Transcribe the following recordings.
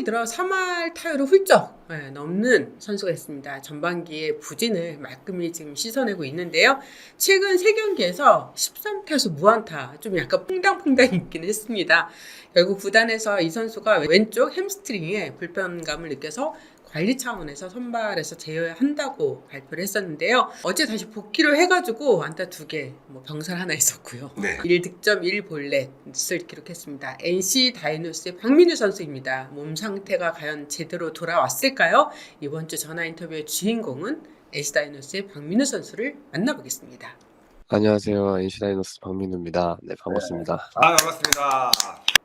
후반기 들어 3할 타율을 훌쩍 예, 넘는 선수가 있습니다. 전반기에 부진을 말끔히 지금 씻어내고 있는데요. 최근 3경기에서 13타수 무안타 좀 약간 퐁당퐁당 있긴 했습니다. 결국 구단에서 이 선수가 왼쪽 햄스트링에 불편감을 느껴서 관리 차원에서 선발에서 제외한다고 발표를 했었는데요. 어제 다시 복귀를 해가지고 안타 2개, 뭐 병살 하나 있었고요. 네. 1득점 1볼넷을 기록했습니다. NC 다이노스의 박민우 선수입니다. 몸 상태가 과연 제대로 돌아왔을까요? 이번 주 전화 인터뷰의 주인공은 NC 다이노스의 박민우 선수를 만나보겠습니다. 안녕하세요. NC 다이노스 박민우입니다. 네, 반갑습니다. 아 반갑습니다.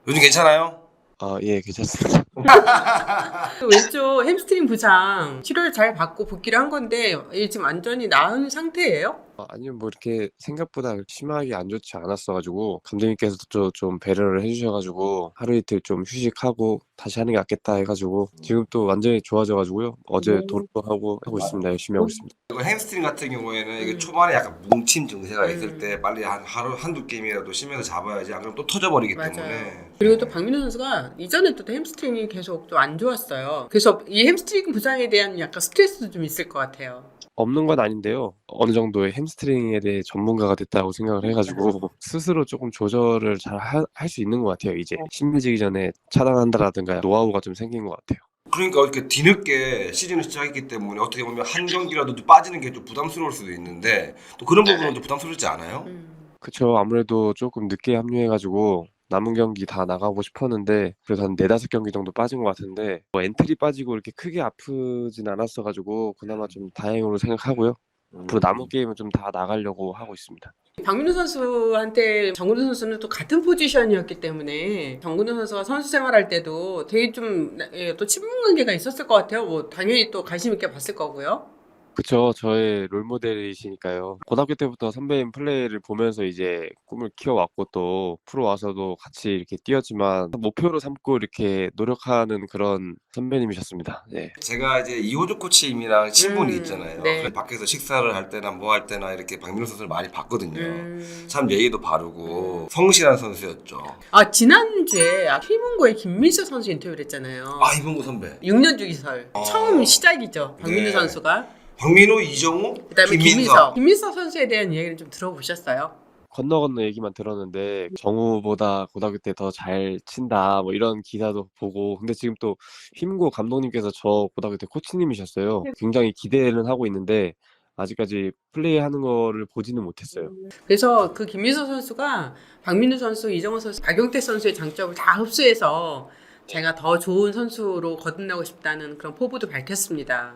요즘 괜찮아요? 아, 예, 괜찮습니다. 그 왼쪽 햄스트링 부상 치료를 잘 받고 복귀를 한 건데 이게 지금 완전히 나은 상태예요? 아, 아니면 뭐 이렇게 생각보다 심하게 안 좋지 않았어가지고 감독님께서도 좀, 좀 배려를 해주셔가지고 하루 이틀 좀 휴식하고 다시 하는 게 낫겠다 해가지고 지금 또 완전히 좋아져가지고요. 어제 도루도 하고 하고 있습니다. 열심히 하고 있습니다. 이거 햄스트링 같은 경우에는 이게 음. 초반에 약간 뭉침 증세가 있을 음. 때 빨리 한 하루 한두 게임이라도 쉬면서 잡아야지 안 그러면 또 터져버리기 맞아요. 때문에 그리고 또 박민호 선수가 이전에도 햄스트링이 계속 좀 안 좋았어요. 그래서 이 햄스트링 부상에 대한 약간 스트레스도 좀 있을 것 같아요. 없는 건 아닌데요. 어느 정도의 햄스트링에 대해 전문가가 됐다고 생각을 해가지고 스스로 조금 조절을 잘 할 수 있는 것 같아요. 이제 심해지기 전에 차단한다라든가 노하우가 좀 생긴 것 같아요. 그러니까 이렇게 뒤늦게 시즌을 시작했기 때문에 어떻게 보면 한 경기라도 좀 빠지는 게 좀 부담스러울 수도 있는데 또 그런 부분은 좀 부담스럽지 않아요? 음. 그쵸. 아무래도 조금 늦게 합류해가지고 남은 경기 다 나가고 싶었는데 그래도 한 네다섯 경기 정도 빠진 것 같은데 뭐 엔트리 빠지고 이렇게 크게 아프진 않았어가지고 그나마 좀 다행으로 생각하고요. 앞으로 남은 게임은 좀 다 나가려고 하고 있습니다. 박민호 선수한테 정근우 선수는 또 같은 포지션이었기 때문에 정근우 선수가 선수 생활할 때도 되게 좀 또 친분 관계가 있었을 것 같아요. 뭐 당연히 또 관심 있게 봤을 거고요. 그쵸. 저의 롤모델이시니까요. 고등학교 때부터 선배님 플레이를 보면서 이제 꿈을 키워왔고 또 프로 와서도 같이 이렇게 뛰었지만 목표로 삼고 이렇게 노력하는 그런 선배님이셨습니다. 네. 제가 이제 이호조 코치님이랑 친분이 음, 있잖아요. 네. 그래서 밖에서 식사를 할 때나 뭐 할 때나 이렇게 박민호 선수를 많이 봤거든요. 음. 참 예의도 바르고 성실한 선수였죠. 아 지난주에 피문고의 김민수 선수 인터뷰를 했잖아요. 아 이봉구 선배. 6년 주기설 어. 처음 시작이죠. 박민호 네. 선수가. 박민호, 이정우, 그다음에 김민석. 김민석. 김민석 선수에 대한 이야기를 좀 들어보셨어요? 건너 건너 얘기만 들었는데 정우보다 고등학교 때 더 잘 친다 뭐 이런 기사도 보고 근데 지금 또 휘문고 감독님께서 저 고등학교 때 코치님이셨어요. 굉장히 기대는 하고 있는데 아직까지 플레이하는 거를 보지는 못했어요. 그래서 그 김민석 선수가 박민우 선수, 이정호 선수, 박용태 선수의 장점을 다 흡수해서 제가 더 좋은 선수로 거듭나고 싶다는 그런 포부도 밝혔습니다.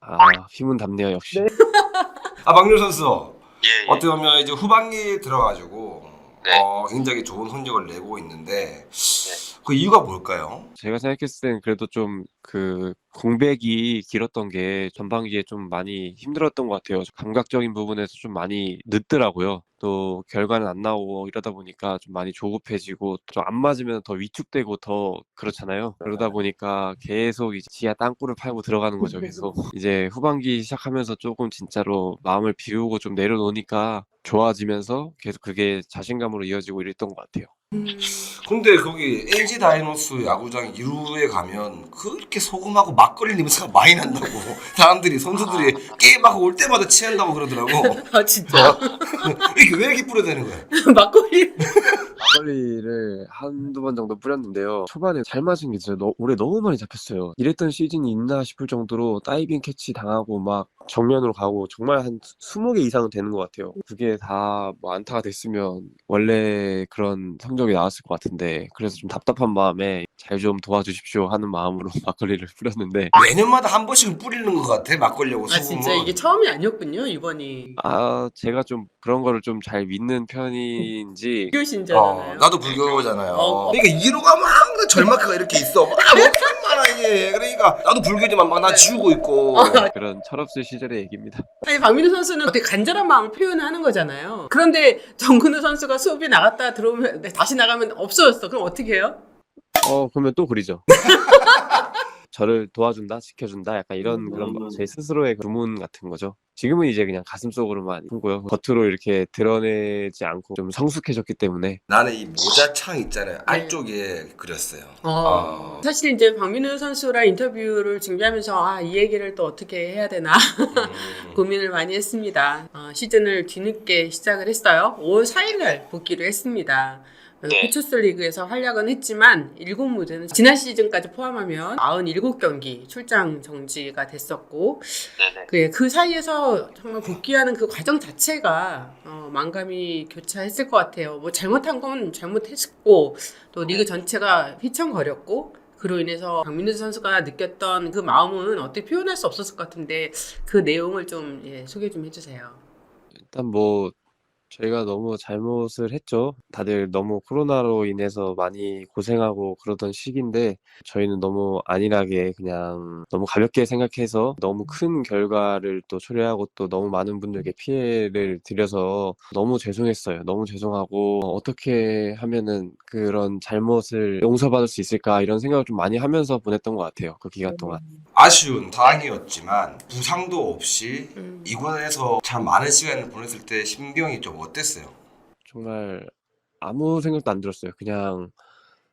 아 휘문답네요 역시. 아 박민호 선수. 예, 예. 어떻게 보면 이제 후반기에 들어가지고 네. 어, 굉장히 좋은 성적을 내고 있는데 그 이유가 뭘까요? 제가 생각했을 땐 그래도 좀 그 공백이 길었던 게 전반기에 좀 많이 힘들었던 것 같아요. 감각적인 부분에서 좀 많이 늦더라고요. 또 결과는 안 나오고 이러다 보니까 좀 많이 조급해지고 좀안 맞으면 더 위축되고 더 그렇잖아요. 그러다 보니까 계속 이제 지하 땅굴을 팔고 들어가는 거죠. 계속 이제 후반기 시작하면서 조금 진짜로 마음을 비우고 좀 내려놓으니까 좋아지면서 계속 그게 자신감으로 이어지고 이랬던 것 같아요. 근데 거기 LG 다이노스 야구장 2루에 가면 그렇게 소금하고 막걸리 냄새가 많이 난다고 사람들이 선수들이 게임하고 올 때마다 취한다고 그러더라고 아 진짜? 이렇게 왜 이렇게 뿌려대는 거야? 막걸리? 막걸리를 한두 번 정도 뿌렸는데요. 초반에 잘 맞은 게 진짜 너, 올해 너무 많이 잡혔어요. 이랬던 시즌이 있나 싶을 정도로 다이빙 캐치 당하고 막 정면으로 가고 정말 한 20개 이상은 되는 것 같아요. 그게 다 뭐 안타가 됐으면 원래 그런 성적이 나왔을 것 같은데 그래서 좀 답답한 마음에 잘 좀 도와주십시오 하는 마음으로 막걸리를 뿌렸는데 매년마다 한 번씩은 뿌리는 것 같아 막걸리하고 아 소금은 진짜 이게 처음이 아니었군요 이번이. 아 제가 좀 그런 거를 좀 잘 믿는 편인지 불교 어, 신자잖아요. 나도 불교잖아요 어. 그러니까 1호가 막 항상 절마크가 이렇게 있어 막엄 청 많아 이게 그러니까 나도 불교지만 막 나 지우고 있고 그런 철없을 시절의 얘기입니다. 아니 박민우 선수는 되게 간절한 마음을 표현하는 거잖아요. 그런데 정근우 선수가 수업이 나갔다 들어오면 네, 다시 나가면 없어졌어. 그럼 어떻게 해요? 어, 그러면 또 그리죠. 저를 도와준다, 지켜준다, 약간 이런 그런 거, 제 스스로의 주문 같은 거죠. 지금은 이제 그냥 가슴 속으로만 품고요. 겉으로 이렇게 드러내지 않고 좀 성숙해졌기 때문에 나는 이 모자 창 있잖아요. 네. 안쪽에 그렸어요. 어, 아. 사실 이제 박민우 선수랑 인터뷰를 준비하면서 아, 이 얘기를 또 어떻게 해야 되나 음. 고민을 많이 했습니다. 어, 시즌을 뒤늦게 시작을 했어요. 5월 4일날 복귀를 했습니다. 네. 피처스 리그에서 활약은 했지만 일곱 무대는 지난 시즌까지 포함하면 97경기 출장 정지가 됐었고 네 네. 그, 그 사이에서 정말 복귀하는 그 과정 자체가 어, 만감이 교차했을 것 같아요. 뭐 잘못한 건 잘못했고 또 리그 전체가 휘청거렸고 그로 인해서 박민우 선수가 느꼈던 그 마음은 어떻게 표현할 수 없었을 것 같은데 그 내용을 좀 예, 소개 좀 해주세요. 일단 뭐 저희가 너무 잘못을 했죠. 다들 너무 코로나로 인해서 많이 고생하고 그러던 시기인데 저희는 너무 안일하게 그냥 너무 가볍게 생각해서 너무 큰 결과를 또 초래하고 또 너무 많은 분들께 피해를 드려서 너무 죄송했어요. 너무 죄송하고 어떻게 하면은 그런 잘못을 용서받을 수 있을까 이런 생각을 좀 많이 하면서 보냈던 것 같아요. 그 기간 동안. 아쉬운 상황이었지만 부상도 없이 음. 이군에서 참 많은 시간을 보냈을 때 심경이 좀 어땠어요? 정말 아무 생각도 안 들었어요. 그냥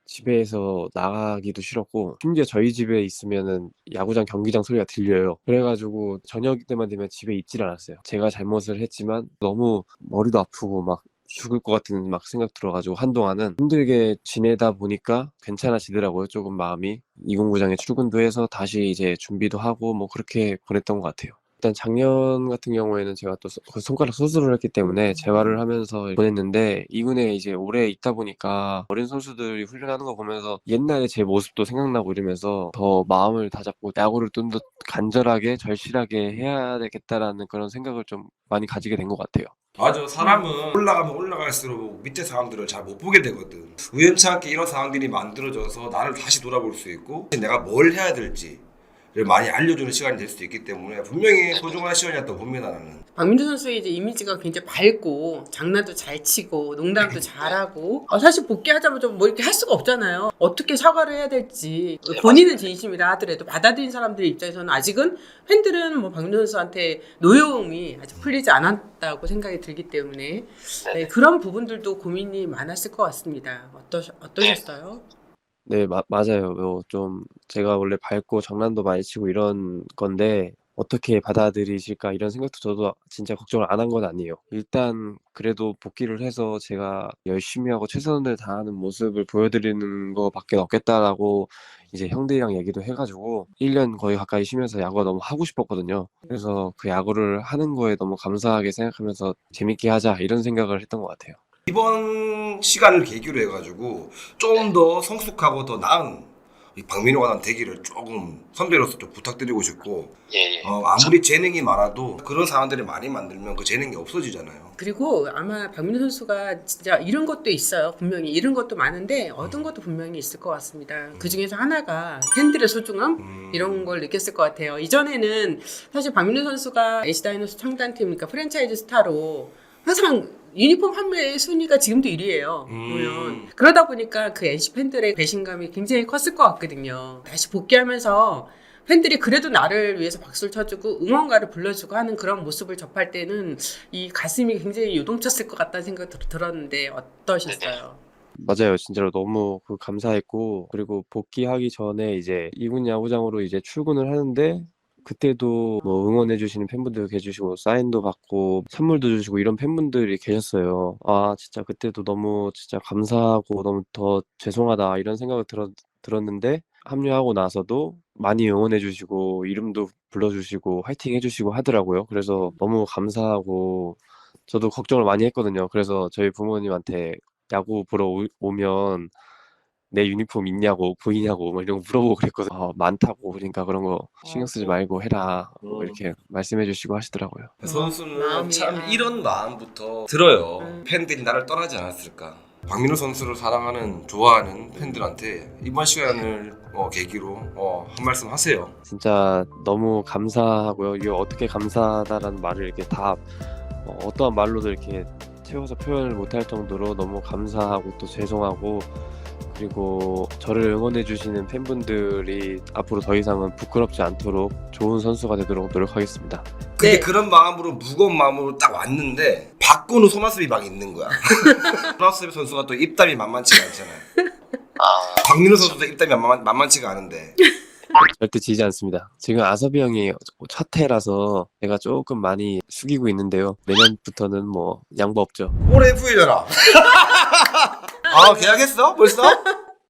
집에서 나가기도 싫었고 심지어 저희 집에 있으면은 야구장 경기장 소리가 들려요. 그래가지고 저녁 때만 되면 집에 있질 않았어요. 제가 잘못을 했지만 너무 머리도 아프고 막 죽을 것 같은 막 생각 들어가지고 한동안은 힘들게 지내다 보니까 괜찮아지더라고요. 조금 마음이 이공구장에 출근도 해서 다시 이제 준비도 하고 뭐 그렇게 보냈던 것 같아요. 일단 작년 같은 경우에는 제가 또 소- 그 손가락 수술을 했기 때문에 재활을 하면서 보냈는데 이군에 이제 오래 있다 보니까 어린 선수들이 훈련하는 거 보면서 옛날에 제 모습도 생각나고 이러면서 더 마음을 다잡고 야구를 좀 더 간절하게 절실하게 해야 되겠다라는 그런 생각을 좀 많이 가지게 된 것 같아요. 맞아. 사람은 올라가면 올라갈수록 밑에 사람들을 잘 못 보게 되거든. 우연치 않게 이런 상황들이 만들어져서 나를 다시 돌아볼 수 있고 내가 뭘 해야 될지를 많이 알려주는 시간이 될 수도 있기 때문에 분명히 소중한 시간이었다고 봅니다 나는. 박민주 선수의 이제 이미지가 굉장히 밝고 장난도 잘 치고 농담도 잘하고. 어, 사실 복귀하자마자 뭐 이렇게 할 수가 없잖아요. 어떻게 사과를 해야 될지 네, 본인은 진심이라 하더라도 받아들인 사람들 입장에서는 아직은 팬들은 뭐 박민주 선수한테 노여움이 아직 풀리지 않았다고 생각이 들기 때문에. 네, 그런 부분들도 고민이 많았을 것 같습니다. 어떠, 어떠셨어요? 네, 마- 맞아요. 뭐 좀 제가 원래 밝고 장난도 많이 치고 이런 건데 어떻게 받아들이실까 이런 생각도 저도 진짜 걱정을 안 한 건 아니에요. 일단 그래도 복귀를 해서 제가 열심히 하고 최선을 다하는 모습을 보여드리는 거밖에 없겠다라고 이제 형들이랑 얘기도 해가지고 1년 거의 가까이 쉬면서 야구가 너무 하고 싶었거든요. 그래서 그 야구를 하는 거에 너무 감사하게 생각하면서 재밌게 하자 이런 생각을 했던 것 같아요. 이번 시간을 계기로 해가지고 좀 더 성숙하고 더 나은 이 박민호가 난 되기를 조금 선배로서 좀 부탁드리고 싶고 예, 예. 어, 아무리 재능이 많아도 그런 상황들을 많이 만들면 그 재능이 없어지잖아요. 그리고 아마 박민우 선수가 진짜 이런 것도 있어요. 분명히 이런 것도 많은데 얻은 것도 분명히 있을 것 같습니다. 그 중에서 하나가 팬들의 소중함 음. 이런 걸 느꼈을 것 같아요. 이전에는 사실 박민우 선수가 NC 다이노스 창단팀 그러니까 프랜차이즈 스타로 항상 유니폼 판매 순위가 지금도 1위예요. 음. 보면 그러다 보니까 그 NC 팬들의 배신감이 굉장히 컸을 것 같거든요. 다시 복귀하면서 팬들이 그래도 나를 위해서 박수를 쳐주고 응원가를 불러주고 하는 그런 모습을 접할 때는 이 가슴이 굉장히 요동쳤을 것 같다는 생각이 들- 들었는데 어떠셨어요? 맞아요. 진짜로 너무 그 감사했고 그리고 복귀하기 전에 이제 이군 야구장으로 이제 출근을 하는데 그때도 뭐 응원해 주시는 팬분들 계시고 사인도 받고 선물도 주시고 이런 팬분들이 계셨어요. 아 진짜 그때도 너무 진짜 감사하고 너무 더 죄송하다 이런 생각을 들었, 들었는데 합류하고 나서도 많이 응원해 주시고 이름도 불러 주시고 화이팅 해 주시고 하더라고요. 그래서 너무 감사하고 저도 걱정을 많이 했거든요. 그래서 저희 부모님한테 야구 보러 오- 오면 내 유니폼 있냐고 보이냐고 뭐 이런 거 물어보고 그랬거든요. 어, 많다고 그러니까 그런 거 신경 쓰지 말고 해라 뭐 이렇게 말씀해 주시고 하시더라고요. 선수는 마음이, 참 아. 이런 마음부터 들어요. 음. 팬들이 나를 떠나지 않았을까. 박민호 선수를 사랑하는 좋아하는 팬들한테 이번 시간을 어, 계기로 어, 한 말씀 하세요. 진짜 너무 감사하고요. 이게 어떻게 감사하다라는 말을 이렇게 다 어, 어떠한 말로도 이렇게 채워서 표현을 못할 정도로 너무 감사하고 또 죄송하고 그리고 저를 응원해 주시는 팬분들이 앞으로 더 이상은 부끄럽지 않도록 좋은 선수가 되도록 노력하겠습니다. 근데 네. 그런 마음으로 무거운 마음으로 딱 왔는데 바꾸는 소마스비 막 있는 거야. 소마스비 선수가 또 입담이 만만치가 않잖아요. 박민호 선수도 입담이 만만, 만만치가 않은데 절대 지지 않습니다. 지금 아섭이 형이 첫 해라서 제가 조금 많이 숙이고 있는데요. 내년부터는 뭐 양보 없죠. 올해 FA잖아. 아 계약했어? 벌써?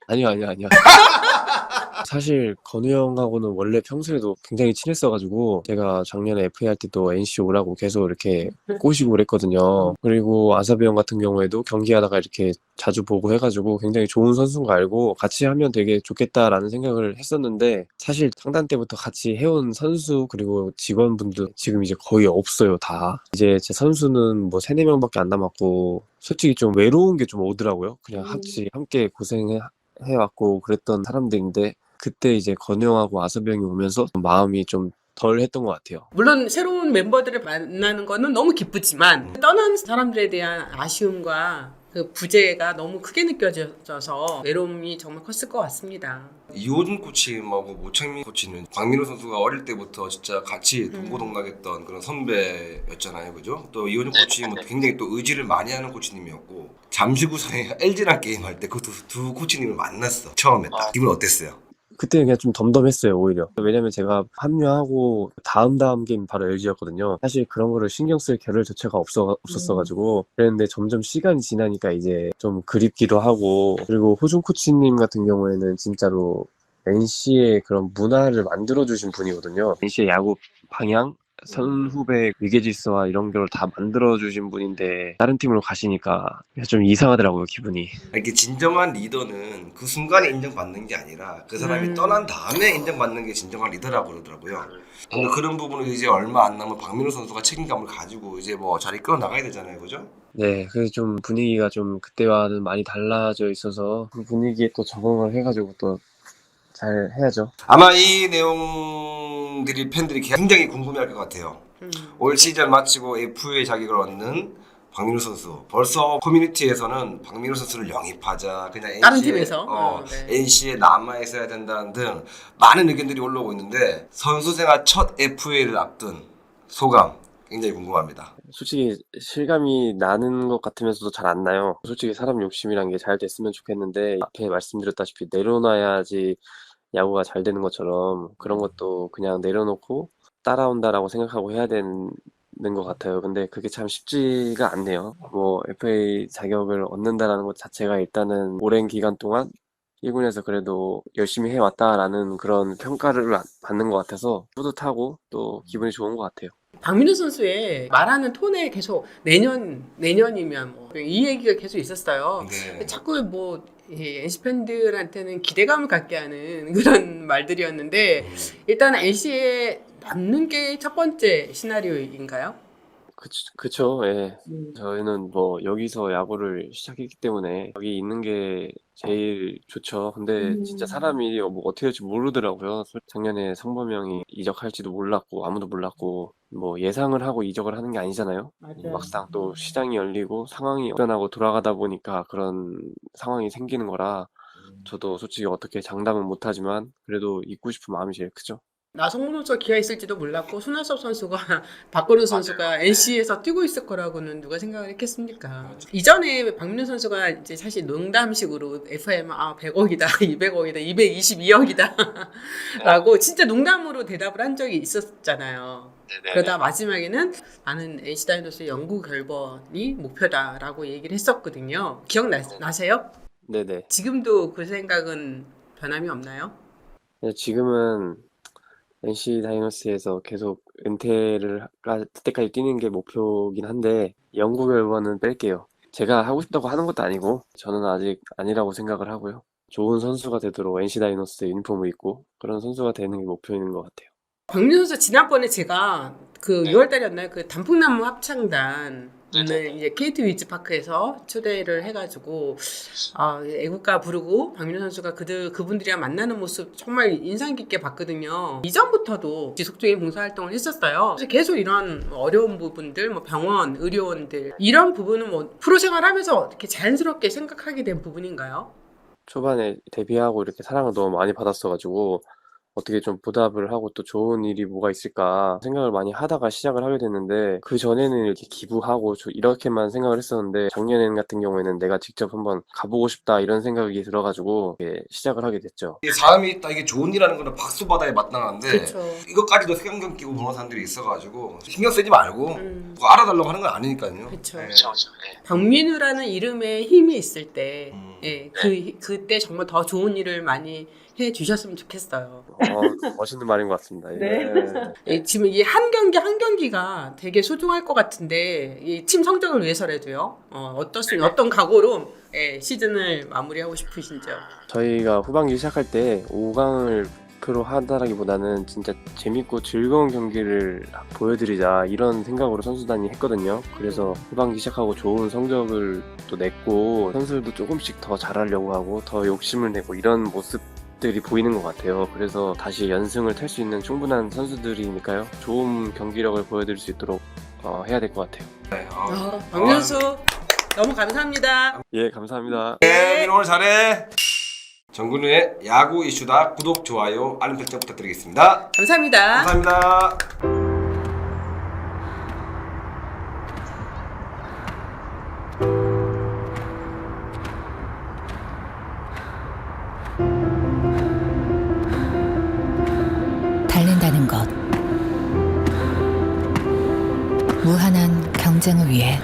아니요, 아니요, 아니요. 사실 건우 형하고는 원래 평소에도 굉장히 친했어가지고 제가 작년에 FA 할 때도 NC 오라고 계속 이렇게 꼬시고 그랬거든요. 그리고 아사비 형 같은 경우에도 경기하다가 이렇게 자주 보고 해가지고 굉장히 좋은 선수인 거 알고 같이 하면 되게 좋겠다라는 생각을 했었는데 사실 창단 때부터 같이 해온 선수 그리고 직원분들 지금 이제 거의 없어요 다. 이제 제 선수는 뭐 세네 명밖에 안 남았고 솔직히 좀 외로운 게 좀 오더라고요. 그냥 음. 같이 함께 고생해 해왔고 그랬던 사람들인데 그때 이제 건우 형하고 아섭이 형이 오면서 마음이 좀 덜 했던 것 같아요. 물론 새로운 멤버들을 만나는 거는 너무 기쁘지만 떠난 사람들에 대한 아쉬움과 그 부재가 너무 크게 느껴져서 외로움이 정말 컸을 것 같습니다. 이호준 코치하고 모창민 코치는 박민호 선수가 어릴 때부터 진짜 같이 동고동락했던 그런 선배였잖아요, 그죠? 또 이호준 코치는 굉장히 또 의지를 많이 하는 코치님이었고 잠시구상에 LG랑 게임할 때 그 두 코치님을 만났어 처음에 딱 기분 어땠어요? 그때 그냥 좀 덤덤했어요 오히려. 왜냐면 제가 합류하고 다음 다음 게임 바로 LG였거든요. 사실 그런 거를 신경 쓸 겨를 자체가 없어 없었어가지고 그랬는데 점점 시간이 지나니까 이제 좀 그립기도 하고 그리고 호준 코치님 같은 경우에는 진짜로 NC의 그런 문화를 만들어주신 분이거든요. NC의 야구 방향, 선후배 위계질서와 이런 걸 다 만들어주신 분인데 다른 팀으로 가시니까 좀 이상하더라고요 기분이. 이렇게 진정한 리더는 그 순간에 인정받는 게 아니라 그 사람이 음. 떠난 다음에 인정받는 게 진정한 리더라고 그러더라고요. 근데 그런 부분을 이제 얼마 안 남은 박민호 선수가 책임감을 가지고 이제 뭐 자리 끌어 나가야 되잖아요, 그죠? 네, 그래서 좀 분위기가 좀 그때와는 많이 달라져 있어서 그 분위기에 또 적응을 해가지고 또 잘 해야죠. 아마 이 내용 들이 팬들이 굉장히 궁금해할 것 같아요. 음. 올 시즌 마치고 FA 자격을 얻는 박민호 선수. 벌써 커뮤니티에서는 박민호 선수를 영입하자. 그냥 다른 NC 에, 팀에서? 어, 어, 네. NC에 남아 있어야 된다는 등 많은 의견들이 올라오고 있는데 선수 생활 첫 FA를 앞둔 소감 굉장히 궁금합니다. 솔직히 실감이 나는 것 같으면서도 잘 안 나요. 솔직히 사람 욕심이란 게 잘 됐으면 좋겠는데 앞에 말씀드렸다시피 내려놔야지 야구가 잘 되는 것처럼 그런 것도 그냥 내려놓고 따라온다라고 생각하고 해야 되는 것 같아요. 근데 그게 참 쉽지가 않네요. 뭐 FA 자격을 얻는다라는 것 자체가 일단은 오랜 기간 동안 1군에서 그래도 열심히 해왔다라는 그런 평가를 안- 받는 것 같아서 뿌듯하고 또 기분이 좋은 것 같아요. 박민호 선수의 말하는 톤에 계속 내년 내년이면 뭐 이 얘기가 계속 있었어요. 네. 자꾸 뭐 예, NC 팬들한테는 기대감을 갖게 하는 그런 말들이었는데 일단 NC에 남는 게 첫 번째 시나리오인가요? 그쵸, 그쵸, 예. 음. 저희는 뭐 여기서 야구를 시작했기 때문에 여기 있는 게 제일 좋죠. 근데 음. 진짜 사람이 뭐 어떻게 될지 모르더라고요. 솔- 작년에 성범형이 이적할지도 몰랐고 아무도 몰랐고 뭐 예상을 하고 이적을 하는 게 아니잖아요. 맞아요. 막상 또 시장이 열리고 상황이 변하고 돌아가다 보니까 그런 상황이 생기는 거라 저도 솔직히 어떻게 장담은 못하지만 그래도 있고 싶은 마음이 제일 크죠. 나성문 선수가 기아 있을지도 몰랐고 손아섭 선수가 박건우 선수가 NC에서 뛰고 있을 거라고는 누가 생각을 했겠습니까? 이전에 박민호 선수가 이제 사실 농담식으로 FM 아 100억이다, 200억이다, 220이억이다라고 진짜 농담으로 대답을 한 적이 있었잖아요. 그러다 마지막에는 나는 NC 다이노스의 연구 결번이 목표다라고 얘기를 했었거든요. 기억나세요? 네네. 지금도 그 생각은 변함이 없나요? 네, 지금은 NC 다이노스에서 계속 은퇴를 할 때까지 뛰는 게 목표긴 한데 영구 결번은 뺄게요. 제가 하고 싶다고 하는 것도 아니고 저는 아직 아니라고 생각을 하고요. 좋은 선수가 되도록 NC 다이노스 유니폼을 입고 그런 선수가 되는 게 목표인 것 같아요. 박민호 선수 지난번에 제가 그 6월달이었나요? 그 단풍나무 합창단 을 이제 KT 위즈파크에서 초대를 해가지고 아, 애국가 부르고 박민호 선수가 그들 그분들이랑 만나는 모습 정말 인상 깊게 봤거든요. 이전부터도 지속적인 봉사활동을 했었어요. 그래서 계속 이런 어려운 부분들, 뭐 병원, 의료원들 이런 부분은 뭐 프로 생활하면서 이렇게 자연스럽게 생각하게 된 부분인가요? 초반에 데뷔하고 이렇게 사랑을 너무 많이 받았어가지고 어떻게 좀 보답을 하고 또 좋은 일이 뭐가 있을까 생각을 많이 하다가 시작을 하게 됐는데 그 전에는 이렇게 기부하고 저 이렇게만 생각을 했었는데 작년에는 같은 경우에는 내가 직접 한번 가보고 싶다 이런 생각이 들어가지고 이렇게 시작을 하게 됐죠. 이게 사람이 있다 이게 좋은 일하는 거는 박수 받아야 마땅한데 그렇죠. 이것까지도 신경 끼고 보는 사람들이 있어가지고 신경 쓰지 말고 음. 뭐 알아달라고 하는 건 아니니까요. 그쵸. 네. 박민우라는 이름에 힘이 있을 때, 음. 예, 그 그때 정말 더 좋은 일을 많이 해 주셨으면 좋겠어요. 어, 멋있는 말인 것 같습니다. 예. 네. 예, 지금 이 한 경기 한 경기가 되게 소중할 것 같은데 이 팀 성적을 위해서라도요. 어, 어떻습 어떤 각오로 예, 시즌을 마무리하고 싶으신지요? 저희가 후반기 시작할 때 5강을 목표로 한다라기보다는 진짜 재밌고 즐거운 경기를 보여드리자 이런 생각으로 선수단이 했거든요. 그래서 후반기 시작하고 좋은 성적을 또 냈고 선수들도 조금씩 더 잘하려고 하고 더 욕심을 내고 이런 모습 들이 보이는 것 같아요. 그래서 다시 연승을 탈 수 있는 충분한 선수들이니까요. 좋은 경기력을 보여드릴 수 있도록 어, 해야 될 것 같아요. 네. 아. 어, 박명수 너무 감사합니다. 예, 감사합니다. 네, 민호 오늘 잘해. 정근우의 야구 이슈다 구독 좋아요 알림 설정 부탁드리겠습니다. 감사합니다. 감사합니다. 달린다는 것. 무한한 경쟁을 위해.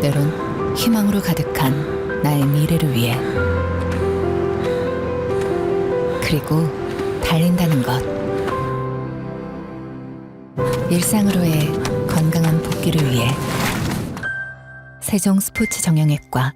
때론 희망으로 가득한 나의 미래를 위해. 그리고 달린다는 것. 일상으로의 건강한 복귀를 위해. 세종 스포츠 정형외과